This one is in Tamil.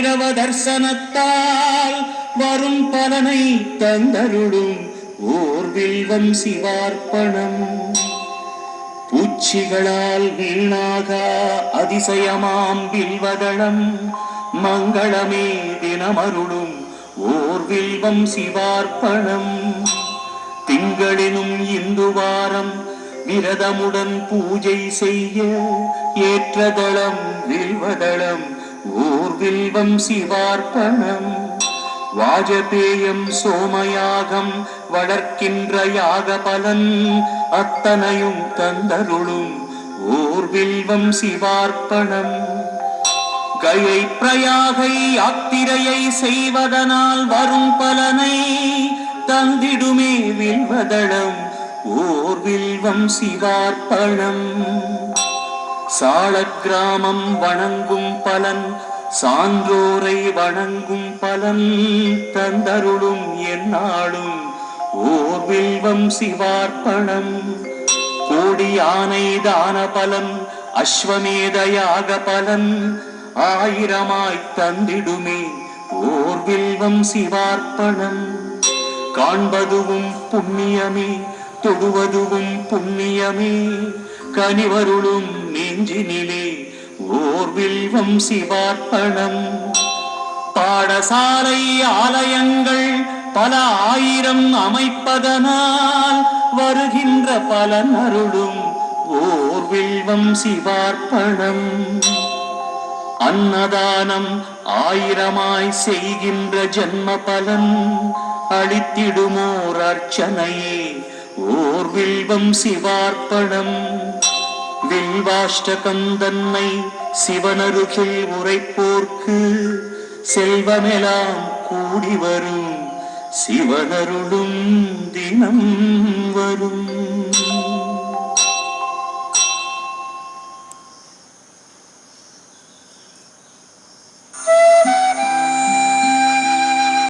பைரவ தர்சனத்தால் வரும் பலனை தந்தருளும் ஓர் வில்வம் சிவார்ப்பணம். பூச்சிகளால் வீணாக அதிசயமாம் வில்வதளம் மங்களமே தினமருளும் ஓர் வில்வம் சிவார்ப்பணம். திங்களினும் இந்து வாரம் விரதமுடன் பூஜை செய்ய ஏற்றதளம் வில்வதளம் ஊர்வில்வம் சிவார்ப்பணம். வாஜபேயம் சோமயாகம் வளர்க்கின்ற யாக பலன் அத்தனையும் தந்தருளும் ஊர்வில்வம் சிவார்ப்பணம். கயை பிரயாகை யாத்திரையை செய்வதனால் வரும் பலனை தந்திடுமே வில்வதளம். ஓர் வில்வம் சிவார்ப்பணம். சால கிராமம் வணங்கும் பலன் சான்றோரை வணங்கும் பலன் தந்தருளும் என்னாலும் ஓர் வில்வம் சிவார்ப்பணம் கோடி யானை தான பலன் அஸ்வமேதையாக பலன் ஆயிரமாய் தந்திடுமே. ஓர் வில்வம் சிவார்ப்பணம் காண்பதுவும் புண்ணியமே தொடுவதுவும் புண்ணியமே. கனிவருளும் நெஞ்சினிலே ஓர்வில் வம்சிவார்ப்பணம் பாடசாலை ஆலயங்கள் பல ஆயிரம் அமைப்பதனால் வருகின்ற பலன் அருளும் ஓர் வில்வம் சிவார்ப்பணம். அன்னதானம் ஆயிரமாய் செய்கின்ற ஜென்ம பலன் அளித்திடுமோர் அர்ச்சனையே வில்வம் சிவார்ப்பணம். வில்வாஷ்டகம் தன்னை சிவனருகில் உரைப்போர்க்கு செல்வமெல்லாம் கூடி வரும் சிவனருளும் தினம் வரும்.